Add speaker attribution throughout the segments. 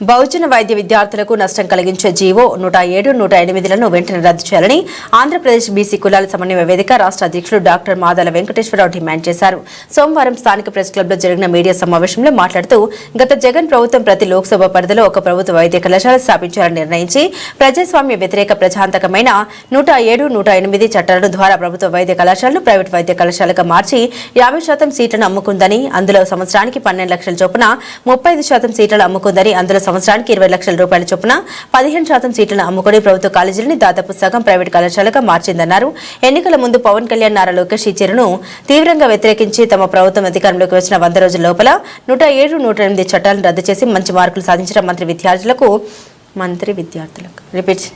Speaker 1: బహుజన వైద్య విద్యార్థులకు నష్టం కలిగించే జీవో నూట ఏడు నూట ఎనిమిదిలను వెంటనే రద్దు చేయాలని ఆంధ్రప్రదేశ్ బీసీ కులాల సమన్వయ వేదిక రాష్ట్ర అధ్యక్షుడు డాక్టర్ మాదాల వెంకటేశ్వరరావు డిమాండ్ చేశారు. సోమవారం స్థానిక ప్రెస్ క్లబ్లో జరిగిన మీడియా సమావేశంలో మాట్లాడుతూ గత జగన్ ప్రభుత్వం ప్రతి లోక్సభ పరిధిలో ఒక ప్రభుత్వ వైద్య కళాశాల స్థాపించాలని నిర్ణయించి ప్రజాస్వామ్య వ్యతిరేక ప్రజాంతకమైన నూట ఏడు నూట ఎనిమిది చట్టాల ద్వారా ప్రభుత్వ వైద్య కళాశాలను ప్రైవేట్ వైద్య కళాశాలగా మార్చి యాభై శాతం సీట్లను అమ్ముకుందని అందులో సంవత్సరానికి పన్నెండు లక్షల చొప్పున ముప్పై ఐదు శాతం సీట్లను అమ్ముకుందని అందులో సంవత్సరానికి ఇరవై లక్షల రూపాయల చొప్పున పదిహేను శాతం సీట్లను అమ్ముకుని ప్రభుత్వ కాలేజీలని దాదాపు సగం ప్రైవేట్ కళాశాలగా మార్చిందన్నారు. ఎన్నికల ముందు పవన్ కళ్యాణ్ నారా లోకేష్ ఈ చర్యను తీవ్రంగా వ్యతిరేకించి తమ ప్రభుత్వం అధికారంలోకి వచ్చిన వంద రోజుల లోపల నూట ఏడు నూట ఎనిమిది చట్టాలను రద్దు చేసి మంచి మార్కులు సాధించిన మంత్రి విద్యార్థులకు మంత్రి విద్యార్థులకు రిపీట్.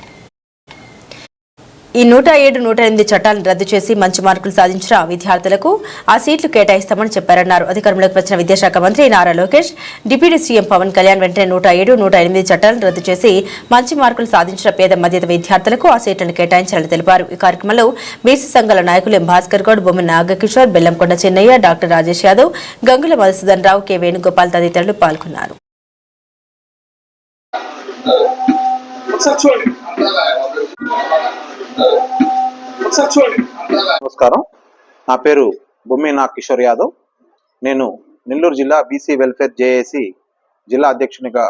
Speaker 1: ఈ నూట ఏడు నూట ఎనిమిది చట్టాలను రద్దు చేసి మంచి మార్కులు సాధించిన విద్యార్థులకు ఆ సీట్లు కేటాయిస్తామని చెప్పారన్నారు. అధికారంలోకి వచ్చిన విద్యాశాఖ మంత్రి నారా లోకేష్ డిప్యూటీ సీఎం పవన్ కళ్యాణ్ వెంటనే నూట ఏడు నూట ఎనిమిది చట్టాలను రద్దు చేసి మంచి మార్కులు సాధించిన పేద మధ్యత విద్యార్థులకు ఆ సీట్లను కేటాయించాలని తెలిపారు. ఈ కార్యక్రమంలో బీసీ సంఘాల నాయకులు M Bhaskar Goud Bomma Nagakishore Bellamkonda Chennaiah doctor Rajesh Yadav Gangula Madhusudan Rao K Venugopal తదితరులు పాల్గొన్నారు.
Speaker 2: నమస్కారం. నా పేరు బొమ్మి నా కిషోర్ యాదవ్. నేను నెల్లూరు జిల్లా బీసీ వెల్ఫేర్ జేఏసీ జిల్లా అధ్యక్షునిగా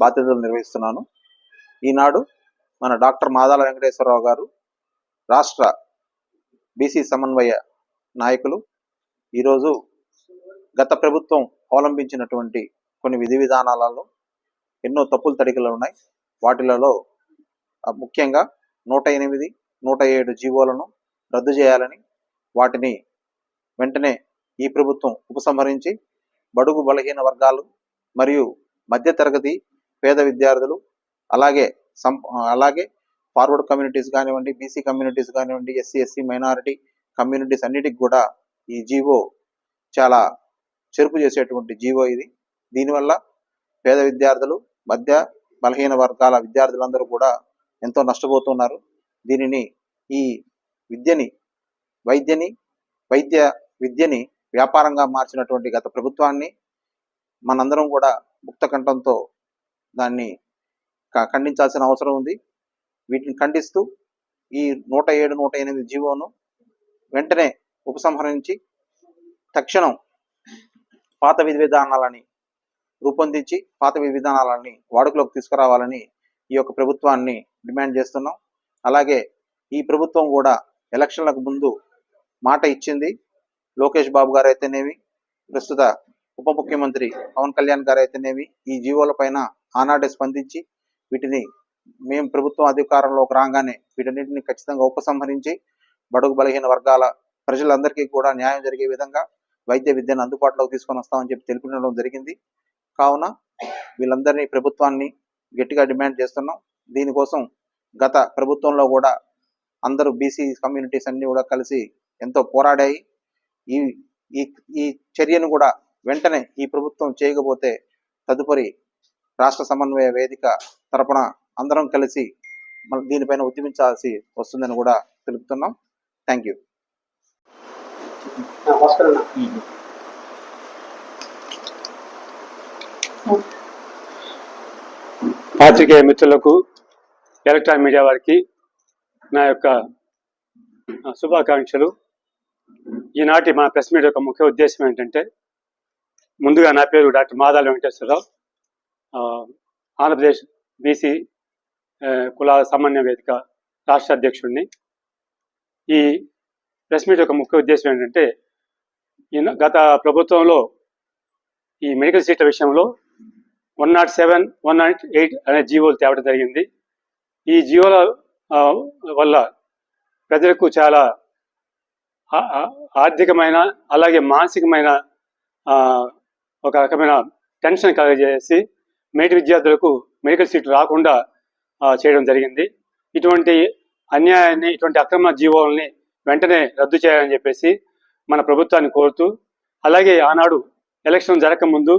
Speaker 2: బాధ్యతలు నిర్వహిస్తున్నాను. ఈనాడు మన డాక్టర్ మాదాల వెంకటేశ్వరరావు గారు రాష్ట్ర బీసీ సమన్వయ నాయకులు. ఈరోజు గత ప్రభుత్వం అవలంబించినటువంటి కొన్ని విధి విధానాలలో ఎన్నో తప్పులు తడికలు ఉన్నాయి. వాటిలలో ముఖ్యంగా నూట ఎనిమిది నూట ఏడు జీవోలను రద్దు చేయాలని వాటిని వెంటనే ఈ ప్రభుత్వం ఉపసంహరించి బడుగు బలహీన వర్గాలు మరియు మధ్యతరగతి పేద విద్యార్థులు అలాగే సం అలాగే ఫార్వర్డ్ కమ్యూనిటీస్ కానివ్వండి బీసీ కమ్యూనిటీస్ కానివ్వండి ఎస్సీ ఎస్సీ మైనారిటీ కమ్యూనిటీస్ అన్నిటికి కూడా ఈ జీవో చాలా చెరుపు చేసేటువంటి జీవో ఇది. దీనివల్ల పేద విద్యార్థులు మధ్య బలహీన వర్గాల విద్యార్థులందరూ కూడా ఎంతో నష్టపోతున్నారు. దీనిని ఈ విద్యని వైద్యని వైద్య విద్యని వ్యాపారంగా మార్చినటువంటి గత ప్రభుత్వాన్ని మనందరం కూడా ముక్త కంఠంతో దాన్ని ఖండించాల్సిన అవసరం ఉంది. వీటిని ఖండిస్తూ ఈ నూట ఏడు నూట ఎనిమిది జీవోను వెంటనే ఉపసంహరించి తక్షణం పాత విధి విధానాలని రూపొందించి పాత విధి విధానాలని వాడుకలోకి తీసుకురావాలని ఈ యొక్క ప్రభుత్వాన్ని డిమాండ్ చేస్తున్నాం. అలాగే ఈ ప్రభుత్వం కూడా ఎలక్షన్లకు ముందు మాట ఇచ్చింది లోకేష్ బాబు గారు అయితేనేమి ప్రస్తుత ఉప ముఖ్యమంత్రి పవన్ కళ్యాణ్ గారు అయితేనేమి ఈ జీవోల పైన ఆనాడే స్పందించి వీటిని మేము ప్రభుత్వం అధికారంలోకి రాగానే వీటన్నిటిని ఖచ్చితంగా ఉపసంహరించి బడుగు బలహీన వర్గాల ప్రజలందరికీ కూడా న్యాయం జరిగే విధంగా వైద్య విద్యను అందుబాటులోకి తీసుకొని వస్తామని చెప్పి తెలుపుకోవడం జరిగింది. కావున వీళ్ళందరినీ ప్రభుత్వాన్ని గట్టిగా డిమాండ్ చేస్తున్నాం. దీనికోసం గత ప్రభుత్వంలో కూడా అందరూ బీసీ కమ్యూనిటీస్ అన్ని కూడా కలిసి ఎంతో పోరాడాయి. ఈ ఈ ఈ చర్యను కూడా వెంటనే ఈ ప్రభుత్వం చేయకపోతే తదుపరి రాష్ట్ర సమన్వయ వేదిక తరపున అందరం కలిసి మన దీనిపైన ఉద్యమించాల్సి వస్తుందని కూడా తెలుపుతున్నాం. Thank you.
Speaker 3: పాత్రికేయ మిత్రులకు ఎలక్ట్రానిక్ మీడియా వారికి నా యొక్క శుభాకాంక్షలు. ఈనాటి మా ప్రెస్ మీట్ యొక్క ముఖ్య ఉద్దేశం ఏంటంటే ముందుగా నా పేరు డాక్టర్ మాదాల వెంకటేశ్వరరావు. ఆంధ్రప్రదేశ్ బీసీ కులాల సమన్వయ వేదిక రాష్ట్ర అధ్యక్షుడిని. ఈ ప్రెస్ మీట్ యొక్క ముఖ్య ఉద్దేశం ఏంటంటే ఈయన గత ప్రభుత్వంలో ఈ మెడికల్ సీట్ల విషయంలో one nought seven one nought eight అనే జీవోలు తేవడం జరిగింది. ఈ జీవోల వల్ల ప్రజలకు చాలా ఆర్థికమైన అలాగే మానసికమైన ఒక రకమైన టెన్షన్ కలగజేసి మేటి విద్యార్థులకు మెడికల్ సీట్లు రాకుండా చేయడం జరిగింది. ఇటువంటి అన్యాయాన్ని ఇటువంటి అక్రమ జీవోల్ని వెంటనే రద్దు చేయాలని చెప్పేసి మన ప్రభుత్వాన్ని కోరుతూ అలాగే ఆనాడు ఎలక్షన్ జరగకముందు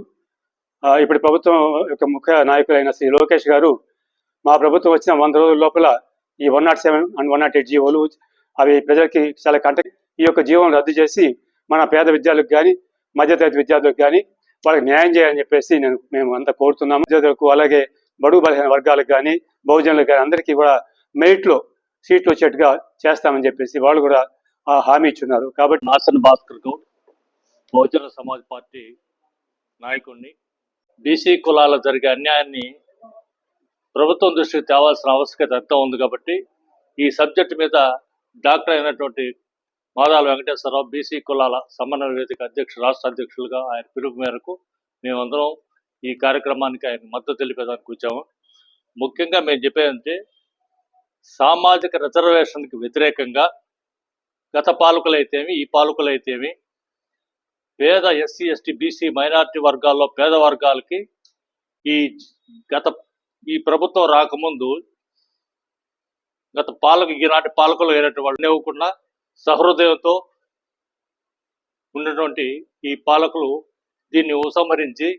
Speaker 3: ఇప్పుడు ప్రభుత్వం యొక్క ముఖ్య నాయకులైన శ్రీ లోకేష్ గారు మా ప్రభుత్వం వచ్చిన వంద రోజుల లోపల ఈ one nought seven and one nought eight జీవోలు అవి ప్రజలకి చాలా కంట ఈ యొక్క జీవోను రద్దు చేసి మన పేద విద్యార్థులకు కానీ మధ్యతరగతి విద్యార్థులకు కానీ వాళ్ళకి న్యాయం చేయాలని చెప్పేసి నేను మేము అంతా కోరుతున్నాము. విద్యార్థులకు అలాగే బడుగు బలహీన వర్గాలకు కానీ బహుజనులకు కానీ అందరికీ కూడా మెరిట్లో సీట్లు వచ్చేట్టుగా చేస్తామని చెప్పేసి వాళ్ళు కూడా ఆ హామీ ఇచ్చున్నారు. కాబట్టి
Speaker 4: నాసన్ భాస్కర్ గౌడ్ బహుజన సమాజ్ పార్టీ నాయకుడిని బీసీ కులాల జరిగే అన్యాయాన్ని ప్రభుత్వం దృష్టికి తేవాల్సిన ఆవశ్యకత ఎంతో ఉంది కాబట్టి ఈ సబ్జెక్టు మీద డాక్టర్ అయినటువంటి మాదాల వెంకటేశ్వరరావు బీసీ కులాల సమన్వయ వేదిక అధ్యక్షుడు రాష్ట్ర అధ్యక్షులుగా ఆయన పిలుపు మేరకు మేమందరం ఈ కార్యక్రమానికి ఆయన మద్దతు తెలిపేదానికి వచ్చాము. ముఖ్యంగా మేము చెప్పేదంటే సామాజిక రిజర్వేషన్కి వ్యతిరేకంగా గత పాలకులైతేమి ఈ పాలకులైతేమి పేద ఎస్సీ ఎస్టీ బీసీ మైనారిటీ వర్గాల్లో పేద వర్గాలకి ఈ గత ఈ ప్రభుత్వం రాకముందు గత పాలక ఈనాటి పాలకులు అయినటువంటి వాళ్ళు ఇవ్వకుండా సహృదయంతో ఉన్నటువంటి ఈ పాలకులు దీన్ని ఉపసంహరించి